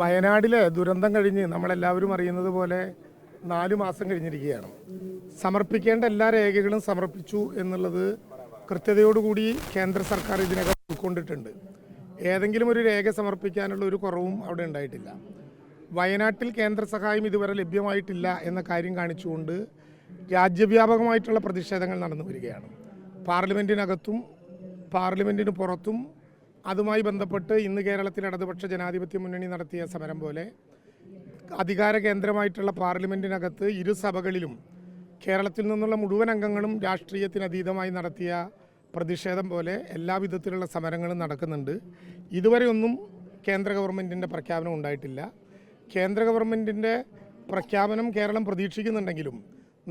വയനാടിലെ ദുരന്തം കഴിഞ്ഞ് നമ്മളെല്ലാവരും അറിയുന്നത് പോലെ നാലു മാസം കഴിഞ്ഞിരിക്കുകയാണ്. സമർപ്പിക്കേണ്ട എല്ലാ രേഖകളും സമർപ്പിച്ചു എന്നുള്ളത് കൃത്യതയോടുകൂടി കേന്ദ്ര സർക്കാർ ഇതിനകം ഉൾക്കൊണ്ടിട്ടുണ്ട്. ഏതെങ്കിലും ഒരു രേഖ സമർപ്പിക്കാനുള്ള ഒരു കുറവും അവിടെ ഉണ്ടായിട്ടില്ല. വയനാട്ടിൽ കേന്ദ്ര സഹായം ഇതുവരെ ലഭ്യമായിട്ടില്ല എന്ന കാര്യം കാണിച്ചുകൊണ്ട് രാജ്യവ്യാപകമായിട്ടുള്ള പ്രതിഷേധങ്ങൾ നടന്നു വരികയാണ് പാർലമെന്റിനകത്തും പാർലമെന്റിന് പുറത്തും അതുമായി ബന്ധപ്പെട്ട് ഇന്ന് കേരളത്തിൽ ഇടതുപക്ഷ ജനാധിപത്യ മുന്നണി നടത്തിയ സമരം പോലെ അധികാര കേന്ദ്രമായിട്ടുള്ള പാർലമെന്റിനകത്ത് ഇരു സഭകളിലും കേരളത്തിൽ നിന്നുള്ള മുഴുവൻ അംഗങ്ങളും രാഷ്ട്രീയത്തിനതീതമായി നടത്തിയ പ്രതിഷേധം പോലെ എല്ലാവിധത്തിലുള്ള സമരങ്ങളും നടക്കുന്നുണ്ട്. ഇതുവരെ ഒന്നും കേന്ദ്ര ഗവൺമെന്റിന്റെ പ്രഖ്യാപനം ഉണ്ടായിട്ടില്ല. കേന്ദ്ര ഗവൺമെന്റിന്റെ പ്രഖ്യാപനം കേരളം പ്രതീക്ഷിക്കുന്നുണ്ടെങ്കിലും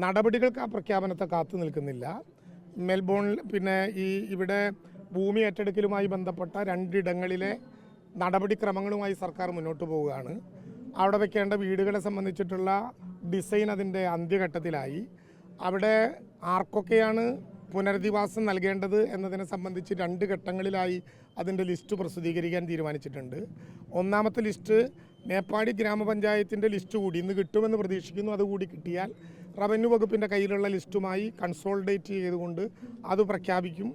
നടപടികൾക്ക് ആ പ്രഖ്യാപനത്തെ കാത്തു നിൽക്കുന്നില്ല. മെൽബോണിൽ പിന്നെ ഈ ഇവിടെ ഭൂമി ഏറ്റെടുക്കലുമായി ബന്ധപ്പെട്ട രണ്ടിടങ്ങളിലെ നടപടിക്രമങ്ങളുമായി സർക്കാർ മുന്നോട്ട് പോവുകയാണ്. അവിടെ വയ്ക്കേണ്ട വീടുകളെ സംബന്ധിച്ചിട്ടുള്ള ഡിസൈൻ അതിന്റെ അന്ത്യഘട്ടത്തിലായി. അവിടെ ആർക്കൊക്കെയാണ് പുനരധിവാസം നൽകേണ്ടത് എന്നതിനെ സംബന്ധിച്ച് രണ്ട് ഘട്ടങ്ങളിലായി അതിന്റെ ലിസ്റ്റ് പ്രസിദ്ധീകരിക്കാൻ തീരുമാനിച്ചിട്ടുണ്ട്. ഒന്നാമത്തെ ലിസ്റ്റ് മേപ്പാടി ഗ്രാമപഞ്ചായത്തിന്റെ ലിസ്റ്റ് കൂടി ഇന്ന് കിട്ടുമെന്ന് പ്രതീക്ഷിക്കുന്നു. അതുകൂടി കിട്ടിയാൽ റവന്യൂ വകുപ്പിന്റെ കയ്യിലുള്ള ലിസ്റ്റുമായി കൺസോൾഡേറ്റ് ചെയ്തുകൊണ്ട് അത് പ്രഖ്യാപിക്കും.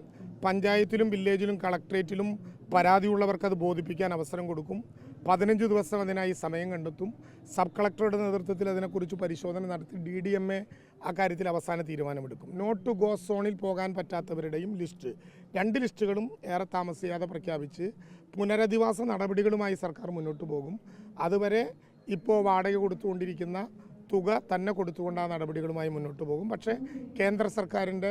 പഞ്ചായത്തിലും വില്ലേജിലും കളക്ട്രേറ്റിലും പരാതിയുള്ളവർക്ക് അത് ബോധിപ്പിക്കാൻ അവസരം കൊടുക്കും. പതിനഞ്ച് ദിവസം അതിനായി സമയം കണ്ടെത്തും. സബ് കളക്ടറുടെ നേതൃത്വത്തിൽ അതിനെക്കുറിച്ച് പരിശോധന നടത്തി ഡി ഡി എം എ അക്കാര്യത്തിൽ അവസാന തീരുമാനമെടുക്കും. നോട്ട് ടു ഗോ സോണിൽ പോകാൻ പറ്റാത്തവരുടെയും ലിസ്റ്റ്. രണ്ട് ലിസ്റ്റുകളും ഏറെ താമസിയാതെ പ്രഖ്യാപിച്ച് പുനരധിവാസ നടപടികളുമായി സർക്കാർ മുന്നോട്ട് പോകും. അതുവരെ ഇപ്പോൾ വാടക കൊടുത്തുകൊണ്ടിരിക്കുന്ന തുക തന്നെ കൊടുത്തുകൊണ്ട് ആ നടപടികളുമായി മുന്നോട്ട് പോകും. പക്ഷേ കേന്ദ്ര സർക്കാരിന്റെ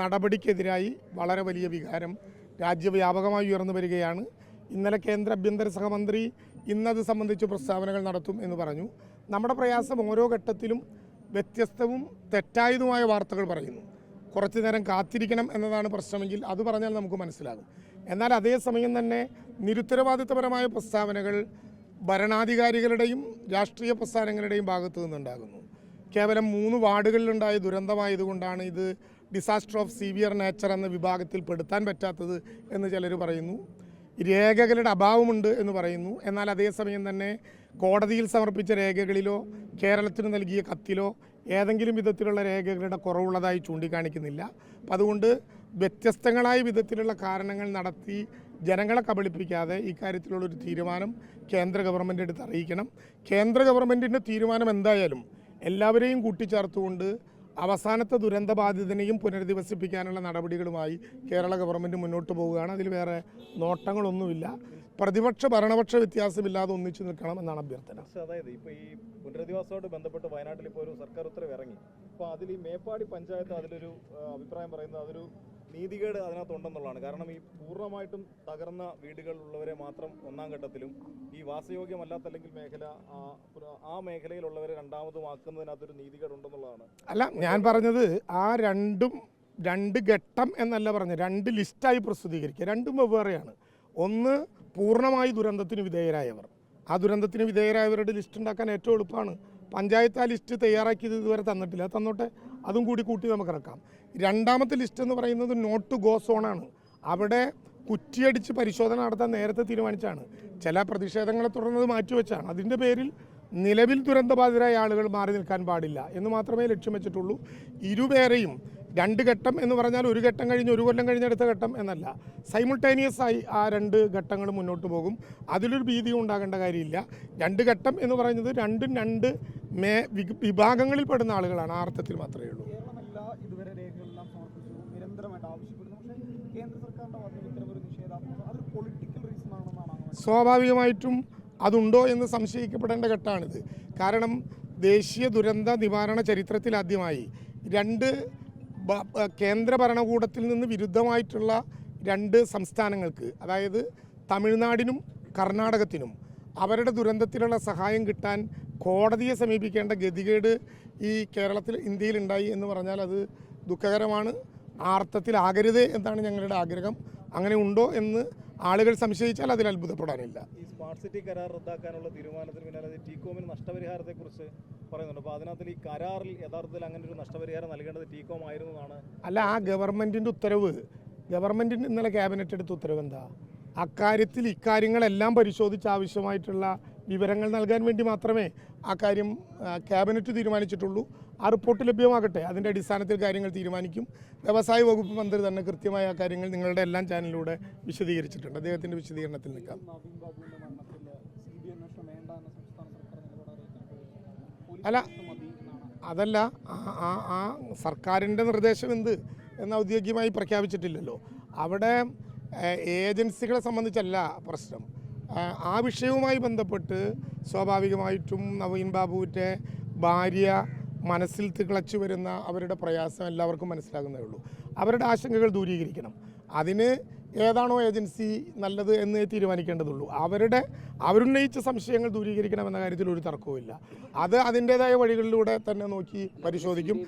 നടപടിക്കെതിരായി വളരെ വലിയ വികാരം രാജ്യവ്യാപകമായി ഉയർന്നു വരികയാണ്. ഇന്നലെ കേന്ദ്ര ആഭ്യന്തര സഹമന്ത്രി ഇന്നത് സംബന്ധിച്ച് പ്രസ്താവനകൾ നടത്തും എന്ന് പറഞ്ഞു. നമ്മുടെ പ്രയാസം ഓരോ ഘട്ടത്തിലും വ്യത്യസ്തവും തെറ്റായതുമായ വാർത്തകൾ പറയുന്നു. കുറച്ചു നേരം കാത്തിരിക്കണം എന്നതാണ് പ്രശ്നമെങ്കിൽ അത് പറഞ്ഞാൽ നമുക്ക് മനസ്സിലാകും. എന്നാൽ അതേസമയം തന്നെ നിരുത്തരവാദിത്തപരമായ പ്രസ്താവനകൾ ഭരണാധികാരികളുടെയും രാഷ്ട്രീയ പ്രസ്ഥാനങ്ങളുടെയും ഭാഗത്തു നിന്നുണ്ടാകുന്നു. കേവലം മൂന്ന് വാർഡുകളിലുണ്ടായ ദുരന്തമായതുകൊണ്ടാണ് ഇത് ഡിസാസ്റ്റർ ഓഫ് സീവിയർ നേച്ചർ എന്ന വിഭാഗത്തിൽ പെടുത്താൻ പറ്റാത്തത് എന്ന് ചിലർ പറയുന്നു. രേഖകളുടെ അഭാവമുണ്ട് എന്ന് പറയുന്നു. എന്നാൽ അതേസമയം തന്നെ കോടതിയിൽ സമർപ്പിച്ച രേഖകളിലോ കേരളത്തിന് നൽകിയ കത്തിലോ ഏതെങ്കിലും വിധത്തിലുള്ള രേഖകളുടെ കുറവുള്ളതായി ചൂണ്ടിക്കാണിക്കുന്നില്ല. അപ്പം അതുകൊണ്ട് വ്യത്യസ്തങ്ങളായ വിധത്തിലുള്ള കാരണങ്ങൾ നടത്തി ജനങ്ങളെ കബളിപ്പിക്കാതെ ഇക്കാര്യത്തിലുള്ളൊരു തീരുമാനം കേന്ദ്ര ഗവൺമെന്റ് എടുത്ത് അറിയിക്കണം. കേന്ദ്ര ഗവൺമെന്റിന്റെ തീരുമാനം എന്തായാലും എല്ലാവരെയും കൂട്ടിച്ചേർത്തുകൊണ്ട് അവസാനത്തെ ദുരന്തബാധിതനെയും പുനരധിവസിപ്പിക്കാനുള്ള നടപടികളുമായി കേരള ഗവൺമെന്റ് മുന്നോട്ട് പോവുകയാണ്. അതിൽ വേറെ നോട്ടങ്ങളൊന്നുമില്ല. പ്രതിപക്ഷ ഭരണപക്ഷ വ്യത്യാസമില്ലാതെ ഒന്നിച്ചു നിൽക്കണം എന്നാണ് അഭ്യർത്ഥന. അതായത് ഇപ്പോൾ ഈ പുനരധിവാസമായിട്ട് ബന്ധപ്പെട്ട് വയനാട്ടിൽ ഇപ്പോൾ ഒരു സർക്കാർ ഉത്തരവ് ഇറങ്ങി അപ്പോൾ അതിൽ ഈ മേപ്പാടി പഞ്ചായത്ത് അതിലൊരു അഭിപ്രായം പറയുന്നത് അതൊരു നീതികേട് അതിനകത്തുണ്ടെന്നുള്ളതാണ്. കാരണം ഈ പൂർണമായിട്ടും തകർന്ന വീടുകളിലുള്ളവരെ മാത്രം ഒന്നാം ഘട്ടത്തിലും ഈ വാസയോഗ്യമല്ലാത്ത അല്ലെങ്കിൽ മേഖല ആ, മേഖലയിലുള്ളവരെ രണ്ടാമതുമാക്കുന്നതിനകത്തൊരു നീതികേട് ഉണ്ടെന്നുള്ളതാണ് അല്ല ഞാൻ പറഞ്ഞത് ആ രണ്ടും രണ്ട് ഘട്ടം എന്നല്ല പറഞ്ഞത്. രണ്ട് ലിസ്റ്റായി പ്രസിദ്ധീകരിക്കുക. രണ്ടും വെവ്വേറെയാണ്. ഒന്ന് പൂർണമായി ദുരന്തത്തിന് വിധേയരായവർ. ആ ദുരന്തത്തിന് വിധേയരായവരുടെ ലിസ്റ്റ് ഉണ്ടാക്കാൻ ഏറ്റവും എളുപ്പമാണ്. പഞ്ചായത്ത് ആ ലിസ്റ്റ് തയ്യാറാക്കിയത് ഇതുവരെ തന്നിട്ടില്ല. തന്നോട്ടെ. അതും കൂടി കൂട്ടി നമുക്ക് ഇറക്കാം രണ്ടാമത്തെ ലിസ്റ്റ് എന്ന് പറയുന്നത് നോട്ട് ടു ഗോ സോണാണ് അവിടെ കുറ്റിയടിച്ച് പരിശോധന നടത്താൻ നേരത്തെ തീരുമാനിച്ചാണ് ചില പ്രതിഷേധങ്ങളെ തുടർന്നത് മാറ്റിവെച്ചാണ് അതിന്റെ പേരിൽ നിലവിൽ ദുരന്തബാധിതരായ ആളുകൾ മാറി നിൽക്കാൻ പാടില്ല എന്ന് മാത്രമേ ലക്ഷ്യം വെച്ചിട്ടുള്ളൂ. ഇരുപേരെയും രണ്ട് ഘട്ടം എന്ന് പറഞ്ഞാൽ ഒരു ഘട്ടം കഴിഞ്ഞ് ഒരു കൊല്ലം കഴിഞ്ഞ് അടുത്ത ഘട്ടം എന്നല്ല. സൈമിൾട്ടേനിയസ് ആയി ആ രണ്ട് ഘട്ടങ്ങൾ മുന്നോട്ട് പോകും. അതിലൊരു ഭീതിയും ഉണ്ടാകേണ്ട കാര്യമില്ല. രണ്ട് ഘട്ടം എന്ന് പറയുന്നത് രണ്ടും രണ്ട് മേ വിഭാഗങ്ങളിൽ പെടുന്ന ആളുകളാണ് ആ അർത്ഥത്തിൽ മാത്രമേ ഉള്ളൂ. ഇതുവരെ രേഖകളെല്ലാം സമർപ്പിച്ചു. നിരന്തരമായിട്ട് ആവശ്യപ്പെടുന്നു. പക്ഷേ കേന്ദ്ര ഭാഗത്ത് അതൊരു പൊളിറ്റിക്കൽ റീസൺ ആണെന്നാണ് സ്വാഭാവികമായിട്ടും അതുണ്ടോ എന്ന് സംശയിക്കപ്പെടേണ്ട ഘട്ടമാണിത്. കാരണം ദേശീയ ദുരന്ത നിവാരണ ചരിത്രത്തിൽ ആദ്യമായി രണ്ട് കേന്ദ്ര ഭരണകൂടത്തിൽ നിന്ന് വിരുദ്ധമായിട്ടുള്ള രണ്ട് സംസ്ഥാനങ്ങൾക്ക് അതായത് തമിഴ്നാടിനും കർണാടകത്തിനും അവരുടെ ദുരന്തത്തിലുള്ള സഹായം കിട്ടാൻ കോടതിയെ സമീപിക്കേണ്ട ഗതികേട് ഈ കേരളത്തിൽ ഇന്ത്യയിൽ ഉണ്ടായി എന്ന് പറഞ്ഞാൽ അത് ദുഃഖകരമാണ്. ആർത്തത്തിലാകരുത് എന്നാണ് ഞങ്ങളുടെ ആഗ്രഹം. അങ്ങനെ ഉണ്ടോ എന്ന് ആളുകൾ സംശയിച്ചാൽ അതിൽ അത്ഭുതപ്പെടാനില്ല. ഈ സ്മാർട്ട് സിറ്റി കരാർ റദ്ദാക്കാനുള്ള തീരുമാനത്തിന് പിന്നാലെ ടീകോമിന് നഷ്ടപരിഹാരത്തെക്കുറിച്ച് പറയുന്നുണ്ട്. അപ്പോൾ അതിനകത്തിൽ ഈ കരാറിൽ യഥാർത്ഥത്തിൽ അങ്ങനെ ഒരു നഷ്ടപരിഹാരം നൽകേണ്ടത് ടീകോം ആയിരുന്നു എന്നാണ് അല്ല ആ ഗവൺമെന്റിന്റെ ഉത്തരവ് ഗവൺമെന്റിന് ഇന്നലെ ക്യാബിനറ്റ് എടുത്ത ഉത്തരവ് എന്താ? അക്കാര്യത്തിൽ ഇക്കാര്യങ്ങളെല്ലാം പരിശോധിച്ച് ആവശ്യമായിട്ടുള്ള വിവരങ്ങൾ നൽകാൻ വേണ്ടി മാത്രമേ ആ കാര്യം ക്യാബിനറ്റ് തീരുമാനിച്ചിട്ടുള്ളൂ. ആ റിപ്പോർട്ട് ലഭ്യമാകട്ടെ. അതിന്റെ അടിസ്ഥാനത്തിൽ കാര്യങ്ങൾ തീരുമാനിക്കും. വ്യവസായ വകുപ്പ് മന്ത്രി തന്നെ കൃത്യമായ ആ കാര്യങ്ങൾ നിങ്ങളുടെ എല്ലാം ചാനലിലൂടെ വിശദീകരിച്ചിട്ടുണ്ട്. അദ്ദേഹത്തിന്റെ വിശദീകരണത്തിൽ നിൽക്കാം. അല്ല. അതല്ല ആ ആ സർക്കാരിന്റെ നിർദ്ദേശം എന്ത് എന്ന് ഔദ്യോഗികമായി പ്രഖ്യാപിച്ചിട്ടില്ലല്ലോ. അവിടെ ഏജൻസികളെ സംബന്ധിച്ചല്ല പ്രശ്നം. ആ, വിഷയവുമായി ബന്ധപ്പെട്ട് സ്വാഭാവികമായിട്ടും നവീൻ ബാബുവിന്റെ ഭാര്യ മനസ്സിൽ തിളച്ചു വരുന്ന അവരുടെ പ്രയാസം എല്ലാവർക്കും മനസ്സിലാകുന്നേ ഉള്ളൂ. അവരുടെ ആശങ്കകൾ ദൂരീകരിക്കണം. അതിന് ഏതാണോ ഏജൻസി നല്ലത് എന്ന് തീരുമാനിക്കേണ്ടതുള്ളൂ. അവരുടെ അവരുന്നയിച്ച സംശയങ്ങൾ ദൂരീകരിക്കണം എന്ന കാര്യത്തിൽ ഒരു തർക്കവുമില്ല അത് അതിന്റെതായ വഴികളിലൂടെ തന്നെ നോക്കി പരിശോധിക്കും.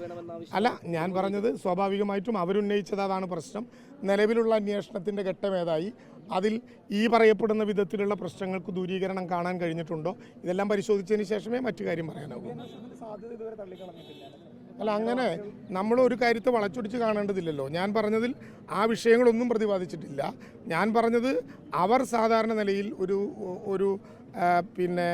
അല്ല ഞാൻ പറഞ്ഞത് സ്വാഭാവികമായിട്ടും അവരുന്നയിച്ചത് അതാണ് പ്രശ്നം. നിലവിലുള്ള അന്വേഷണത്തിന്റെ ഘട്ടമേതായി അതിൽ ഈ പറയപ്പെടുന്ന വിധത്തിലുള്ള പ്രശ്നങ്ങൾക്ക് ദൂരീകരണം കാണാൻ കഴിഞ്ഞിട്ടുണ്ടോ? ഇതെല്ലാം പരിശോധിച്ചതിന് ശേഷമേ മറ്റു കാര്യം പറയാനാവൂ. അല്ല അങ്ങനെ നമ്മൾ ഒരു കാര്യത്തെ വളച്ചൊടിച്ച് കാണേണ്ടതില്ലല്ലോ. ഞാൻ പറഞ്ഞതിൽ ആ വിഷയങ്ങളൊന്നും പ്രതിപാദിച്ചിട്ടില്ല. ഞാൻ പറഞ്ഞത് അവർ സാധാരണ നിലയിൽ ഒരു ഒരു പിന്നെ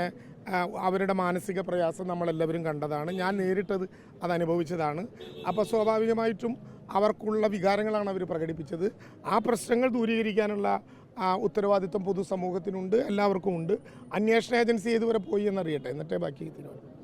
അവരുടെ മാനസിക പ്രയാസം നമ്മളെല്ലാവരും കണ്ടതാണ്. ഞാൻ നേരിട്ടത് അത് അനുഭവിച്ചതാണ്. അപ്പോൾ സ്വാഭാവികമായിട്ടും അവർക്കുള്ള വികാരങ്ങളാണ് അവർ പ്രകടിപ്പിച്ചത്. ആ പ്രശ്നങ്ങൾ ദൂരീകരിക്കാനുള്ള ഉത്തരവാദിത്വം പൊതുസമൂഹത്തിനുണ്ട് എല്ലാവർക്കും ഉണ്ട് അന്വേഷണ ഏജൻസി ഏതുവരെ പോയി എന്നറിയട്ടെ. എന്നിട്ടേ ബാക്കി തീരുമാനം